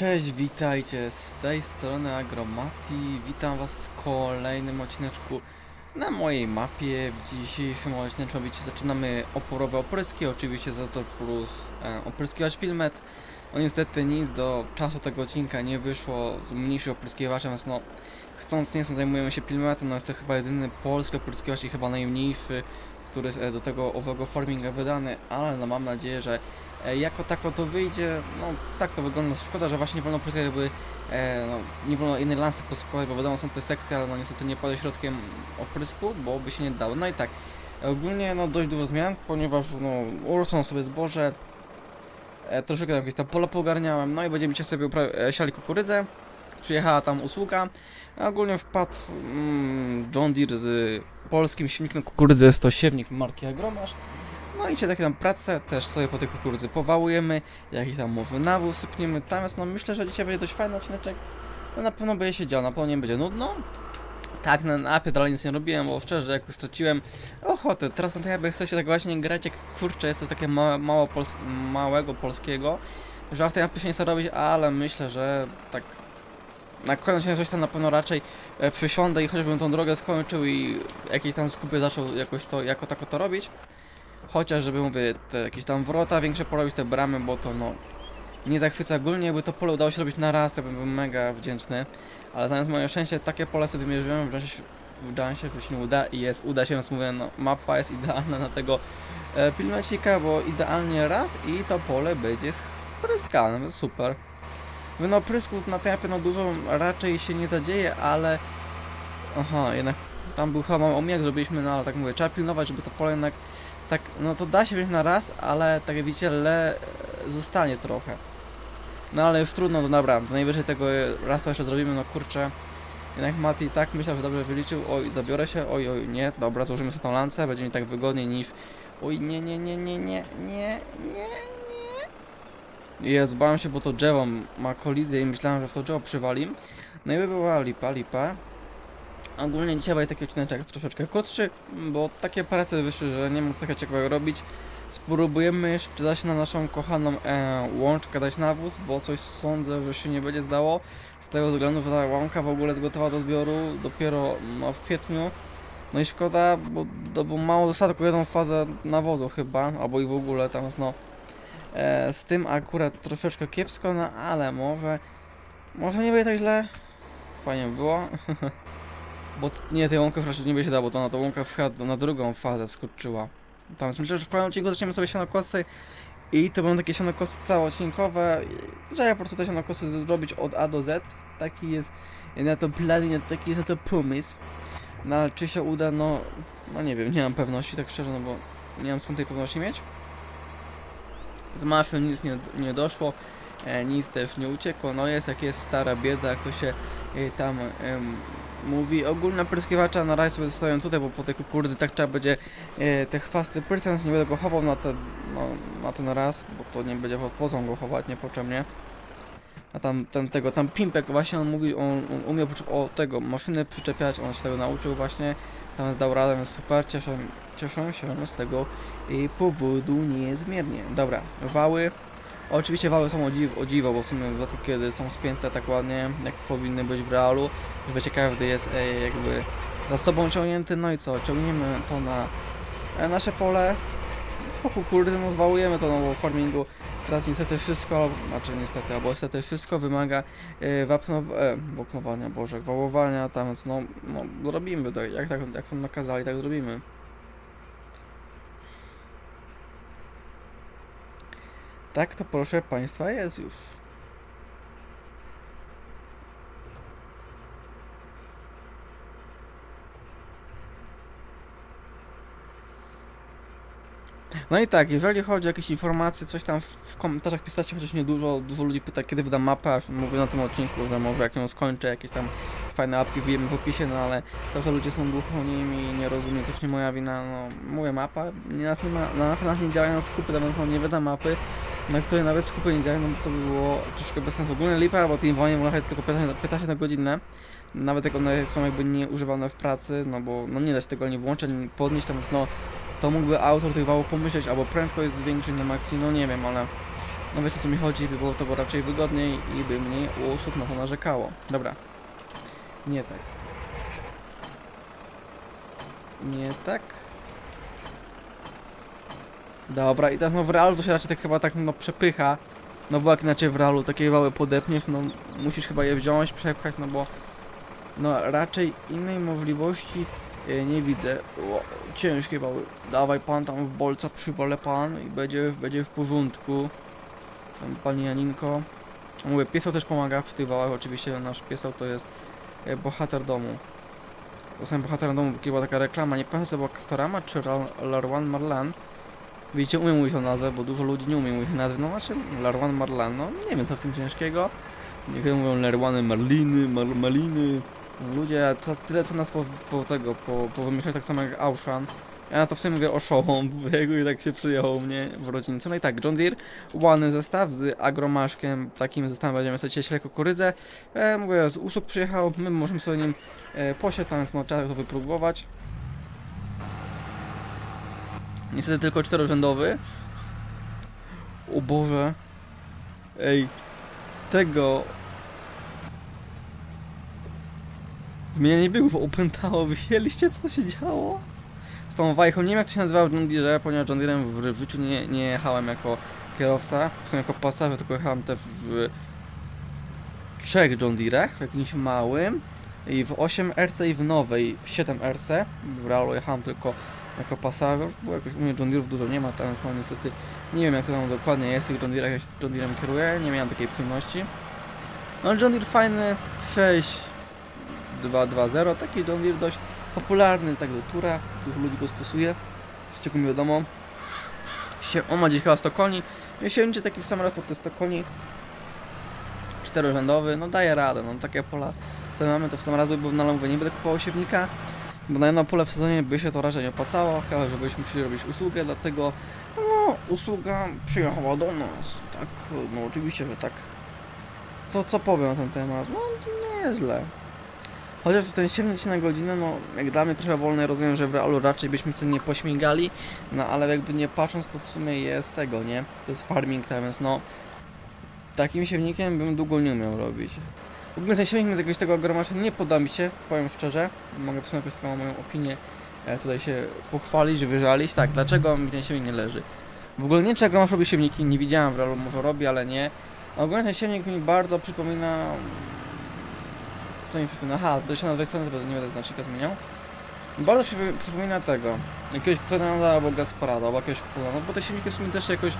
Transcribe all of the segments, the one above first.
Cześć, witajcie z tej strony Agromati. Witam was w kolejnym odcineczku na mojej mapie. W dzisiejszym odcineczku zaczynamy oporowe opryski, oczywiście Zator plus e, opryskiwacz Pilmet. No niestety nic do czasu tego odcinka nie wyszło z mniejszych opryskiwaczem, więc no chcąc nie chcąc zajmujemy się Pilmetem, no jest to chyba jedyny polski opryskiwacz i chyba najmniejszy, który jest do tego owego farminga wydany, ale no mam nadzieję, że jako tako to wyjdzie, no tak to wygląda, szkoda, że właśnie nie wolno pryskać jakby, e, no, nie wolno innej lansy poskładać, bo wiadomo są te sekcje, ale no niestety nie pada środkiem oprysku, bo by się nie dało. No i tak, ogólnie no dość dużo zmian, ponieważ no urosną sobie zboże, e, troszeczkę tam jakieś tam pole pogarniałem, no i będziemy dzisiaj sobie e, siali kukurydzę, przyjechała tam usługa, a ogólnie wpadł mm, John Deere z polskim silnikiem kukurydzy, jest to siewnik marki Agromasz, no i dzisiaj takie tam pracę też sobie po tej kukurydzy powałujemy, jakiś tam może nawóz sypniemy, tam jest, no myślę, że dzisiaj będzie dość fajny odcineczek, no na pewno będzie się działo, na pewno nie będzie nudno. Tak, na apie dalej nic nie robiłem, bo szczerze, jak straciłem ochotę, teraz na tej apie chcę się tak właśnie grać, jak kurczę, jest to takie małe, mało pols małego polskiego, że w tej apie się nie chce robić, ale myślę, że tak na koniec coś tam na pewno raczej e, przysiądę i chociażbym tą drogę skończył i jakieś tam skupy zaczął jakoś to, jako tako to robić. Chociaż, żeby mówię, te jakieś tam wrota większe porobić, te bramy, bo to no nie zachwyca ogólnie, jakby to pole udało się robić na raz, to bym mega wdzięczny. Ale zamiast moje szczęście takie pole sobie wymierzyłem, w Jansie, w Jansie się nie uda i jest, uda się, więc mówię, no mapa jest idealna na tego e, bo idealnie raz i to pole będzie spryskane, super. No prysków na tej mapie no dużo raczej się nie zadzieje, ale aha, jednak tam był chyba mały omijak zrobiliśmy, no ale tak mówię, trzeba pilnować, żeby to pole jednak tak, no to da się wziąć na raz, ale tak jak widzicie, le zostanie trochę. No ale już trudno, no dobra, najwyżej tego raz to jeszcze zrobimy, no kurczę. Jednak Mati tak myślał, że dobrze wyliczył, oj, zabiorę się, oj, oj, nie, dobra, złożymy sobie tą lancę, będzie mi tak wygodniej niż, oj, nie, nie, nie, nie, nie, nie, nie, nie. Jest, bałem się, bo to drzewo ma kolizję i myślałem, że w to drzewo przywali. No i by była lipa, lipa. Ogólnie dzisiaj będzie taki odcinek troszeczkę krótszy, bo takie prace wyszły, że nie mam co takiego ciekawego robić. Spróbujemy jeszcze dać na naszą kochaną e, łączkę dać nawóz, bo coś sądzę, że się nie będzie zdało. Z tego względu, że ta łąka w ogóle jest gotowa do zbioru dopiero no, w kwietniu. No i szkoda, bo, bo, bo mało zostało jedną fazę nawozu chyba, albo i w ogóle tam no. E, z tym akurat troszeczkę kiepsko, no ale może, może nie będzie tak źle. Fajnie by było. Bo nie, tej łąkę raczej nie będzie się dało, bo to na tą łąkę na drugą fazę wskoczyła. Tam myślę, że w kolejnym odcinku zaczniemy sobie sianokosy i to będą takie sianokosy całoodcinkowe, że ja po prostu te sianokosy zrobić od A do Z. Taki jest na to plan, taki jest na to pomysł. No ale czy się uda, no, no nie wiem, nie mam pewności, tak szczerze, no bo nie mam skąd tej pewności mieć. Z mafią nic nie, nie doszło, e, nic też nie uciekło, no jest jak jest stara bieda, jak to się e, tam em, mówi. Ogólne pryskiwacza na razie sobie zostawiam tutaj, bo po tej kukurydzy tak trzeba będzie e, te chwasty pryskać, nie będę go chował na ten, no, na ten raz, bo to nie będzie pozą go chować niepotrzebnie. A tam, tego, tam Pimpek właśnie on mówi, on, on przyczep- o tego, maszyny przyczepiać, on się tego nauczył właśnie, tam zdał radę, więc super, cieszę, cieszę się z tego i powodu niezmiernie. Dobra, wały. Oczywiście wały są o dziwo, o dziwo, bo w sumie za to kiedy są spięte tak ładnie, jak powinny być w realu, że wiecie, każdy jest e, jakby za sobą ciągnięty, no i co, ciągniemy to na e, nasze pole, po kukurydzy, no zwałujemy to no, bo farmingu teraz niestety wszystko, znaczy niestety, albo niestety wszystko wymaga e, wapnow, e, wapnowania, boże, wałowania, tam więc no, no robimy to, jak, tak, jak nam nakazali, tak zrobimy. Tak to proszę Państwa jest już. No i tak, jeżeli chodzi o jakieś informacje, coś tam w komentarzach pisacie, chociaż nie dużo, dużo ludzi pyta, kiedy wydam mapę, aż mówię na tym odcinku, że może jak ją skończę, jakieś tam fajne apki wyjemy w opisie, no ale to, że ludzie są głuchoniemi i nie rozumiem, to już nie moja wina, no mówię mapa, nie, na, nie na nawet nie działają skupy, nawet no, nie wydam mapy, na której nawet skupy nie działają, no to by było troszkę bez sensu. Ogólnie lipa, bo tym wonie można tylko 15, 15 na godzinę, nawet jak one są jakby nie używane w pracy, no bo no nie da się tego nie włączyć, ani podnieść, tam jest no to mógłby autor tych wałów pomyśleć, albo prędkość zwiększyć na maksimum, no nie wiem, ale No wiecie co mi chodzi, by było to było raczej wygodniej i by mniej osób na to narzekało. Dobra. Nie tak. Nie tak. Dobra, i teraz no w realu to się raczej tak chyba tak no przepycha. No bo jak inaczej w realu takie wały podepniesz, no musisz chyba je wziąć, przepchać, no bo no raczej innej możliwości e, nie widzę. O, ciężkie wały. Dawaj pan tam w bolca, przywolę pan i będzie, będzie w porządku. Tam pani Janinko. Mówię, piesał też pomaga w tych wałach, oczywiście nasz piesał to jest e, bohater domu. To sam bohater domu, była taka reklama, nie pamiętam czy to była Castorama czy Lar- Larwan Marlan. Widzicie, umiem mówić tą nazwę, bo dużo ludzi nie umie mówić nazwy, no znaczy Larwan Marlan, no nie wiem co w tym ciężkiego. Niektórzy mówią Larwany Marliny, Mar. Ludzie, to tyle co nas po, po tego, po, po wymyślać tak samo jak Auszan. Ja na to w sumie mówię oszołom, bo jego i tak się przyjął mnie w rodzince. No i tak, John Deere, ładny zestaw z agromaszkiem, takim zestawem będziemy sobie cieszyć kukurydzę. E, mówię, z usług przyjechał, my możemy sobie nim e, jest no, trzeba to wypróbować. Niestety tylko czterorzędowy. O Boże. Ej, tego... Mnie nie było, opętało, widzieliście co się działo? Z tą wajchą, nie wiem jak to się nazywało w John Deere, ponieważ John Deerem w, w życiu nie, nie jechałem jako kierowca, w sumie jako pasażer, tylko jechałem też w trzech John w jakimś małym i w 8 RC i w nowej w 7 RC, w realu jechałem tylko jako pasażer, bo jakoś u mnie John Deerów dużo nie ma, teraz no niestety nie wiem jak to tam dokładnie jest, tych John Deerach, jak się John Deerem kieruję, nie miałem takiej przyjemności. No John Deere fajny, 6 2.2.0, taki John Deere dość popularny, tak do tura, dużo ludzi go stosuje, z czego mi wiadomo. On ma gdzieś chyba 100 koni, siedemcie taki samolot pod te 100 koni, czterorzędowy, no daje radę, no takie pola, co mamy to w sam raz, bo na mówię, nie będę kupował siewnika, bo na jedno pole w sezonie by się to raczej nie opłacało, chyba żebyśmy musieli robić usługę, dlatego no, usługa przyjechała do nas, tak, no oczywiście, że tak. Co, co powiem na ten temat? No, nieźle. Chociaż ten 7 na godzinę, no jak dla mnie trochę wolny, rozumiem, że w realu raczej byśmy sobie nie pośmigali, no ale jakby nie patrząc, to w sumie jest tego, nie? To jest farming jest, no takim siewnikiem bym długo nie umiał robić. W ogóle ten siewnik z jakiegoś tego agromacza nie poda mi się, powiem szczerze. Mogę w sumie jakąś taką moją opinię e, tutaj się pochwalić, wyżalić. Tak, dlaczego mi ten siewnik nie leży? W ogóle nie wiem, czy agromacz robi siewniki, nie widziałem w realu, może robi, ale nie. Ogólnie ten siewnik mi bardzo przypomina... Co mi przypomina? Aha, to się na dwie strony, to nie będę znacznika zmieniał. Bardzo przypo- przypomina tego. Jakiegoś Fernanda albo Gasparada, albo jakiegoś Kula. No bo te silniki w sumie też jakoś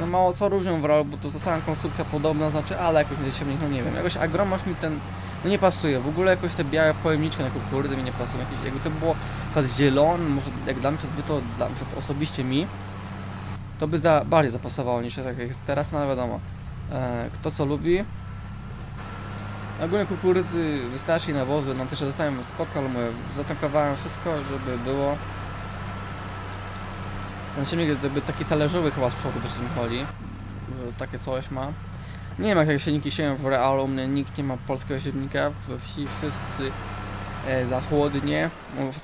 no mało co różnią w realu, bo to jest sama konstrukcja podobna, znaczy, ale jakoś ten silnik, no nie wiem, jakoś agromasz mi ten, no nie pasuje. W ogóle jakoś te białe pojemniczki na kukurydzy mi nie pasują. Jakieś, jakby to było teraz zielone, może jak dla mnie, by to dla mnie osobiście mi, to by za, bardziej zapasowało niż tak jak jest teraz, no ale wiadomo. E, kto co lubi. Ogólnie kukurydzy wystarczy i nawozu, no też dostałem spoko, ale mówię, zatankowałem wszystko, żeby było. Ten silnik jest jakby taki talerzowy chyba z przodu, wiesz mi chodzi. Takie coś ma. Nie wiem jak te silniki się w realu, mnie nikt nie ma polskiego silnika, we wsi wszyscy e, zachodnie.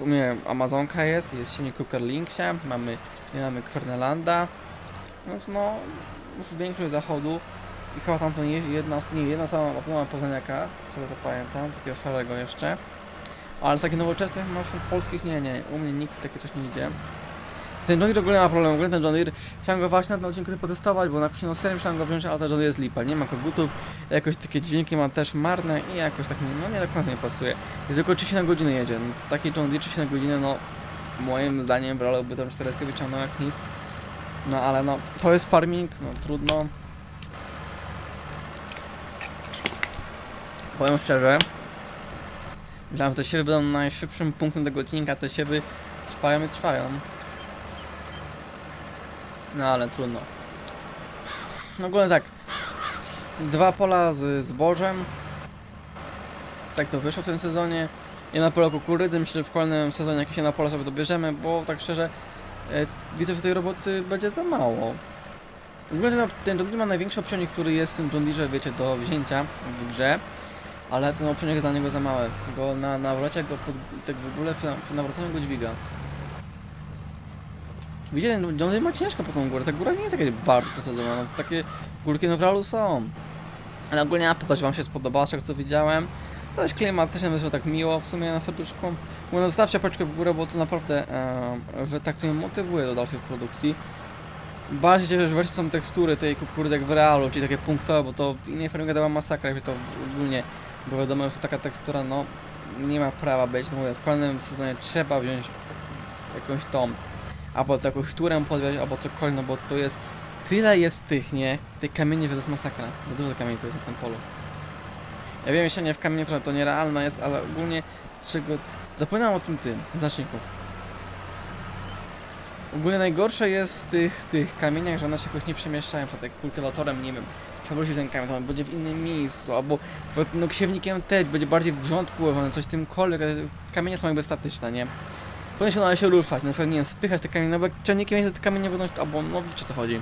U mnie Amazonka jest, jest silnik Cooker Linksia, mamy, nie mamy Kwernelanda. Więc no, już większość zachodu i chyba tam to nie jedna, nie, jedna sama mała poznaniaka, tego co pamiętam, takiego szarego jeszcze. Ale z takich nowoczesnych maszyn polskich nie, nie, u mnie nikt takie coś nie idzie. Ten John Deere w ogóle ma problemu, w ogóle ten John Deere chciałem go właśnie na tym odcinku potestować, bo na no serio chciałem go wziąć, ale ten John Deere jest lipa, nie ma kogutów, jakoś takie dźwięki ma też marne i jakoś tak nie, no nie do końca nie pasuje. I tylko 30 na godzinę jedzie, no, to taki John Deere 30 na godzinę, no moim zdaniem wolałby tą 40 wyciągnął jak nic. No ale no, to jest farming, no trudno. Powiem szczerze, myślałem, że te siewy będą najszybszym punktem tego odcinka, te siewy trwają i trwają. No ale trudno. No ogólnie tak. Dwa pola z zbożem. Tak to wyszło w tym sezonie. Jedno pole kukurydzy. Myślę, że w kolejnym sezonie jakieś jedno pole sobie dobierzemy, bo tak szczerze e, widzę, że tej roboty będzie za mało. W ogóle ten, ten ma największy opcionik, który jest w tym John Deere, wiecie, do wzięcia w grze. Ale ten opcionik jest dla niego za mały. Go na nawrocie go pod, tak w ogóle przy nawracaniu go dźwiga. Widzicie, ten John Deere ma ciężko po tą górę. Ta góra nie jest jakaś bardzo przesadzona. No, takie górki no realu są. Ale ogólnie coś wam się spodobało, z tego co widziałem. Dość klimatycznie, wyszło tak miło w sumie na serduszku. Mówię, no zostawcie paczkę w górę, bo to naprawdę, e, że tak to mnie motywuje do dalszej produkcji. Bardziej się cieszę, że wreszcie są tekstury tej kukurydzy jak w realu, czyli takie punktowe, bo to w innej formie dała masakra, jakby to ogólnie, bo wiadomo, że taka tekstura, no, nie ma prawa być, no mówię, w kolejnym sezonie trzeba wziąć jakąś tą, albo taką szturę podwieźć, albo cokolwiek, no bo to jest, tyle jest tych, nie, tych kamieni, że to jest masakra, za dużo kamieni to jest na tym polu. Ja wiem, sianie w kamieniu to nierealne jest, ale ogólnie z czego, zapominam o tym tym, znaczniku. Ogólnie najgorsze jest w tych, tych kamieniach, że one się jakoś nie przemieszczają, tak kultywatorem, nie wiem, przewrócił ten kamień, to on będzie w innym miejscu, albo no ksiewnikiem też będzie bardziej w rządku ułożony, coś tymkolwiek, ale kamienie są jakby statyczne, nie? Powinien się one się ruszać, na przykład, nie wiem, spychać te kamienie, no bo jak ciągnikiem jest, te kamienie będą, albo, no wiecie co chodzi.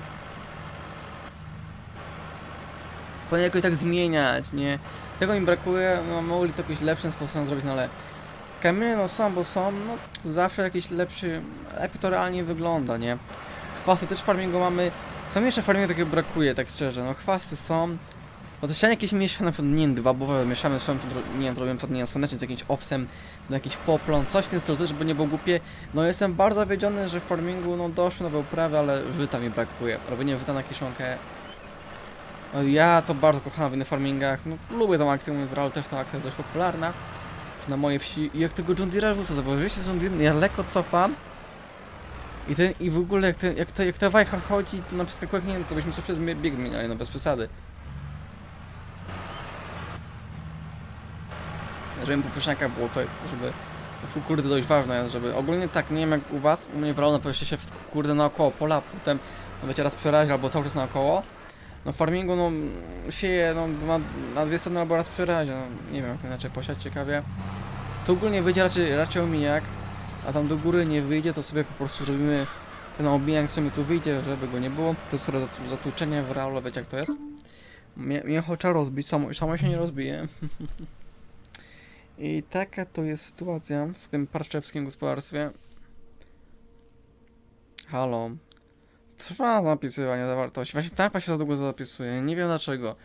Powinien jakoś tak zmieniać, nie? Tego mi brakuje, no mogli to jakoś lepszym sposobem zrobić, no ale kamienie no są, bo są, no zawsze jakiś lepszy, lepiej to realnie wygląda, nie? Chwasty też w farmingu mamy, co mi jeszcze farmingu takiego brakuje, tak szczerze, no chwasty są, te ściany jakieś mieszane, na przykład, nie wiem, mieszamy nie wiem, zrobiłem to nie wiem, słoneczny z jakimś owsem, na jakiś poplon, coś w tym stylu, żeby nie było głupie. No jestem bardzo zawiedziony, że w farmingu, no doszły nowe uprawy, ale żyta mi brakuje. Robienie żyta na kiszonkę. No, ja to bardzo kocham w innych farmingach, no lubię tą akcję, mówiąc w realu też ta akcja jest dość popularna. Na mojej wsi, i jak tego John Deere'a wrzucę, zauważyliście, John Deere, ja lekko cofam. I ten, i w ogóle jak, ten, jak, ta, jak ta wajcha chodzi, to na przeskakach, nie wiem, to byśmy co chwilę bieg zmieniali, no bez przesady. Żeby popyszniaka było to, żeby to kukurydzy dość ważne jest, żeby ogólnie tak, nie wiem jak u was, u mnie w rolę powieście się kurde naokoło pola, potem no wiecie raz przerazi albo cały czas naokoło. No farmingu no sieje no, na, na dwie strony albo raz przerazi, no nie wiem jak to inaczej posiać ciekawie. To ogólnie wyjdzie raczej, raczej omijak, a tam do góry nie wyjdzie, to sobie po prostu zrobimy ten omijak, co mi tu wyjdzie, żeby go nie było. To jest zatłuczenie w realu, wiecie jak to jest. Mnie trzeba rozbić, samo, samo się nie rozbije. I taka to jest sytuacja w tym parczewskim gospodarstwie. Halo. Trwa zapisywanie zawartości. Właśnie tapa się za długo zapisuje. Nie wiem dlaczego.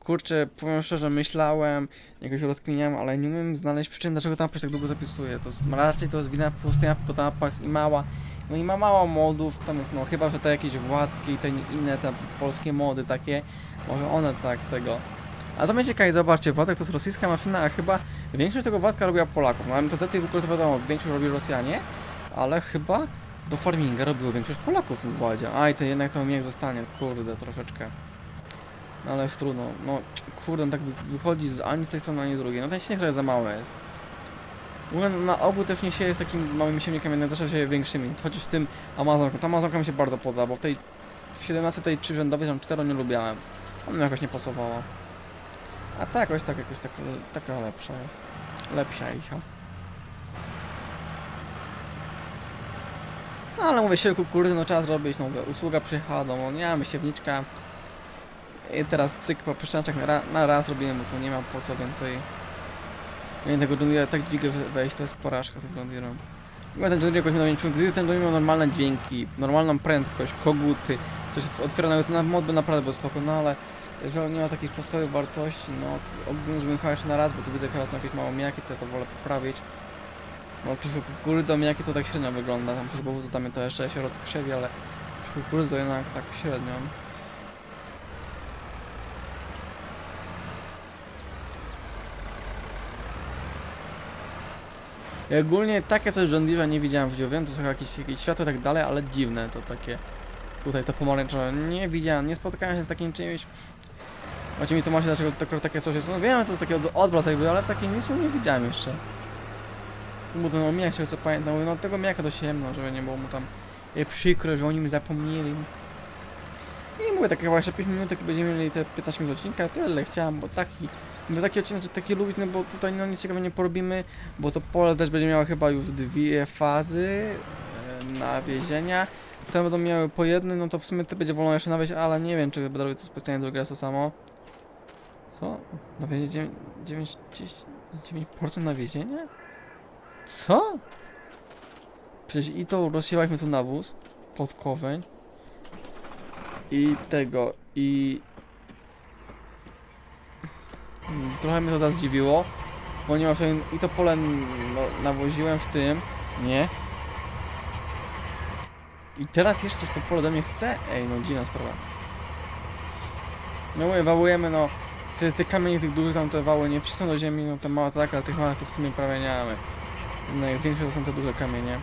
Kurczę, powiem szczerze, myślałem, jakoś rozkminiałem, ale nie umiem znaleźć przyczyn, dlaczego ta mapa się tak długo zapisuje. To jest, raczej to jest wina pustej mapy, bo ta mapa jest i mała. No i ma mało modów, tam jest no chyba, że te jakieś Władki i te inne te polskie mody takie, może one tak tego. A to mnie ciekawi, zobaczcie, Władek to jest rosyjska maszyna, a chyba większość tego Władka robiła Polaków. No MTZ w ogóle to wiadomo, większość robili Rosjanie, ale chyba do farminga robiło większość Polaków w Władzie. Aj, to jednak to niech zostanie, kurde, troszeczkę. No ale trudno, no kurde, tak wy- wychodzi z, ani z tej strony, ani z drugiej. No ten śnieg trochę za mały jest. W ogóle na ogół też nie sieje z takimi małymi siewnikami, jednak zawsze sieje większymi. Chociaż w tym Amazonku, ta Amazonka mi się bardzo podoba, bo w tej w 17 tej trzyrzędowej tam cztero nie lubiałem. Ona mi jakoś nie pasowała. A ta jakoś tak, jakoś tak, taka lepsza jest. Lepsza i się. No ale mówię, siły kukurydzy, no trzeba zrobić, no mówię, usługa przyjechała, no nie mamy siewniczka. I teraz cyk po przyszczęczek na, ra, na raz robimy, bo tu nie ma po co więcej. Nie tego John tak dźwigę we- wejść, to jest porażka John Deere'a. W ogóle ten John jakoś gdy ten John miał normalne dźwięki, normalną prędkość, koguty, coś otwieranego, to na mod by naprawdę był spoko, no ale on nie ma takich podstawowych wartości, no to żebym jechał jeszcze na raz, bo tu widzę chyba są jakieś małe mijaki, to ja to wolę poprawić. No przez kukurydzę mijaki to tak średnio wygląda, tam przez powód tam to jeszcze się rozkrzewi, ale przy kukurydzy jednak tak średnio. I ogólnie takie coś Deere nie widziałem w życiu. Wiem, to są jakieś, jakieś światło i tak dalej, ale dziwne to takie. Tutaj to pomarańczowe. Nie widziałem, nie spotkałem się z takim czymś. Macie mi to macie, dlaczego to, takie coś jest. No wiem, to jest taki od- odblas jakby, ale w takim nic nie widziałem jeszcze. Bo to no mijak się co pamiętam, no tego miaka to ciemno, żeby nie było mu tam e, przykro, że oni mi zapomnieli. I mówię, tak chyba jeszcze 5 minut, będziemy mieli te 15 minut odcinka, tyle chciałem, bo taki, bo taki odcinek, że taki lubić, no bo tutaj no nic ciekawe nie porobimy, bo to pole też będzie miało chyba już dwie fazy e, nawiezienia. Te będą miały po jednym, no to w sumie te będzie wolno jeszcze nawieźć, ale nie wiem, czy będę robił to specjalnie raz to samo. Co? Nawiezie 9, 9, 9% nawiezienia? Co? Przecież i to rozsiewaliśmy tu nawóz. podkoweń. I tego, i... Mm, Trochę mnie to teraz zdziwiło, ponieważ ja i to pole no, nawoziłem w tym, nie? I teraz jeszcze coś to pole ode mnie chce? Ej, no dziwna sprawa. No mówię, wałujemy, no, te, te kamienie tych dużych tam te wały nie wcisną do ziemi, no te małe tak, ale tych małych to w sumie prawie nie mamy. Największe to są te duże kamienie.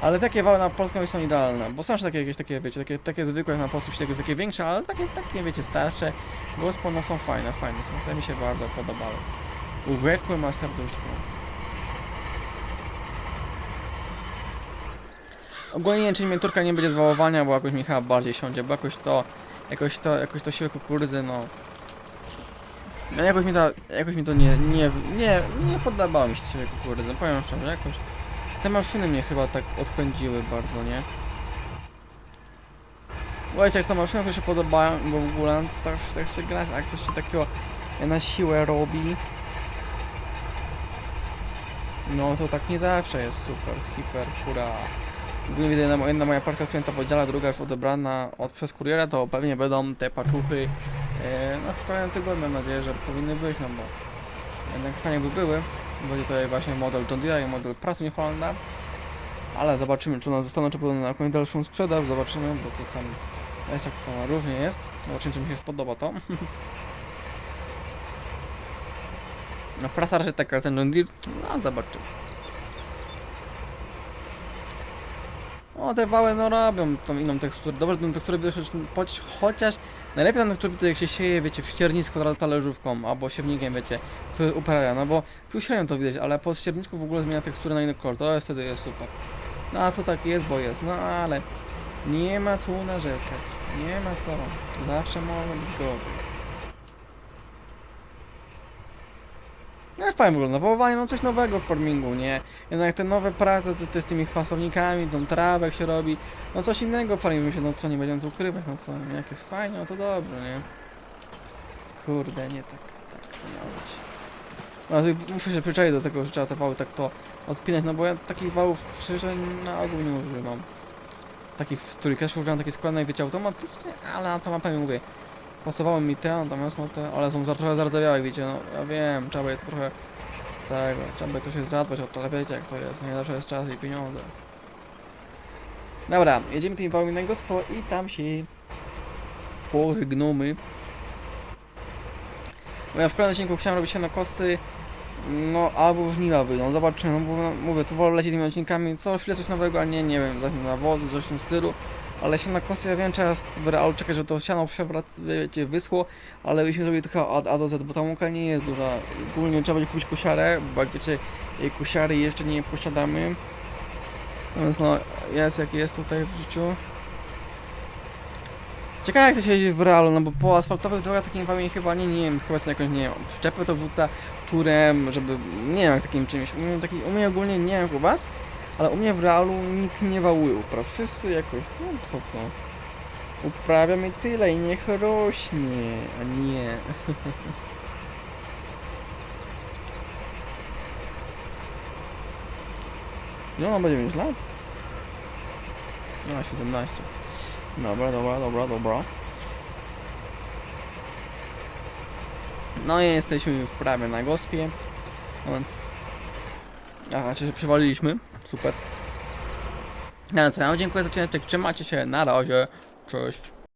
Ale takie wały na polską są idealne, bo są jeszcze takie jakieś takie, wiecie, takie, takie zwykłe na polskim świecie, takie większe, ale takie, takie wiecie, starsze, gospą, no są fajne, fajne są, te mi się bardzo podobały. Urzekły ma serduszko. Ogólnie nie wiem, czy miniaturka nie będzie zwałowania, bo jakoś mi chyba bardziej siądzie, bo jakoś to, jakoś to, jakoś to siłę kukurydzy, no... No jakoś mi to, jakoś mi to nie, nie, nie, nie podobało mi się siłę kukurydzy, powiem szczerze, jakoś... Te maszyny mnie chyba tak odpędziły bardzo, nie? Słuchajcie, jak są maszyny, to się podobają, bo w ogóle no to też tak się grać, a jak coś się takiego na siłę robi, no to tak nie zawsze jest super, hiper, hura. Ogólnie widzę, jedna, jedna moja parka klienta podziela, druga już odebrana od, przez kuriera, to pewnie będą te paczuchy e, no w kolejnym tygodniu, mam nadzieję, że powinny być, no bo jednak fajnie by były. Będzie tutaj właśnie model John Deere i model Prasu New Hollanda. Ale zobaczymy, czy one zostaną, czy będą na jakąś dalszą sprzedaż, zobaczymy, bo to tam jak to różnie jest. Zobaczymy, czy mi się spodoba to. No prasa raczej taka, ten John Deere, no zobaczymy. O, te wały no robią tą inną teksturę. Dobrze, tą teksturę widać chociaż, najlepiej tą teksturę jak się sieje, wiecie, w ściernisku tra- talerzówką albo siewnikiem, wiecie, który uprawia, no bo tu średnio to widać, ale po ściernisku w ogóle zmienia teksturę na inny kolor, to jest, wtedy jest super. No a to tak jest, bo jest, no ale nie ma co narzekać, nie ma co, zawsze może być gorzej. No fajnie wygląda, wołowanie no coś nowego w farmingu, nie? Jednak te nowe prace, te, te z tymi chwastownikami, tą trawę się robi, no coś innego w farmingu się, no co, nie będziemy tu ukrywać, no co, jak jest fajnie, no to dobrze, nie? Kurde, nie tak, tak to miało być. No, to muszę się przyczaić do tego, że trzeba te wały tak to odpinać, no bo ja takich wałów szczerze na ogół nie używam. Takich, w których też używam takie składne, wiecie, automatycznie, ale na to mapę mówię. Pasowały mi te, natomiast no te, ale są za trochę zardzewiałe, wiecie, no ja wiem, trzeba je to trochę tego, trzeba by to się zadbać o to, ale wiecie jak to jest, nie zawsze jest czas i pieniądze. Dobra, jedziemy tymi wałami na gospo i tam się pożegnamy. Bo ja w kolejnym odcinku chciałem robić się na kosy, no albo żniwa wyjdą, zobaczymy, no, mówię, tu wolę lecieć tymi odcinkami, co chwilę coś nowego, a nie, nie wiem, zaś na wozy, coś w tym stylu. Ale się na kosy, ja wiem, trzeba w realu czekać, żeby to siano wiecie, wyschło, ale byśmy zrobili trochę od A do Z, bo ta łąka nie jest duża. Ogólnie trzeba będzie kupić kosiarę, bo jak wiecie, jej kosiary jeszcze nie posiadamy. No Więc no, jest jak jest tutaj w życiu. Ciekawe jak to się jeździ w realu, no bo po asfaltowych drogach takim wami chyba nie, nie wiem, chyba to jakoś, nie wiem, przyczepę to wrzuca turem, żeby, nie wiem, jak takim czymś. U mnie, taki, u mnie ogólnie, nie wiem u was, ale u mnie w realu nikt nie wałuje upraw. Wszyscy jakoś, no po co? Uprawiam i tyle i niech rośnie, a nie. Ile ona będzie mieć lat? A, 17. Dobra, dobra, dobra, dobra. No i jesteśmy już prawie na gospie. No więc... Aha, czy się przywaliliśmy? Super. No co, ja wam dziękuję za odcinek, trzymajcie się, na razie, cześć.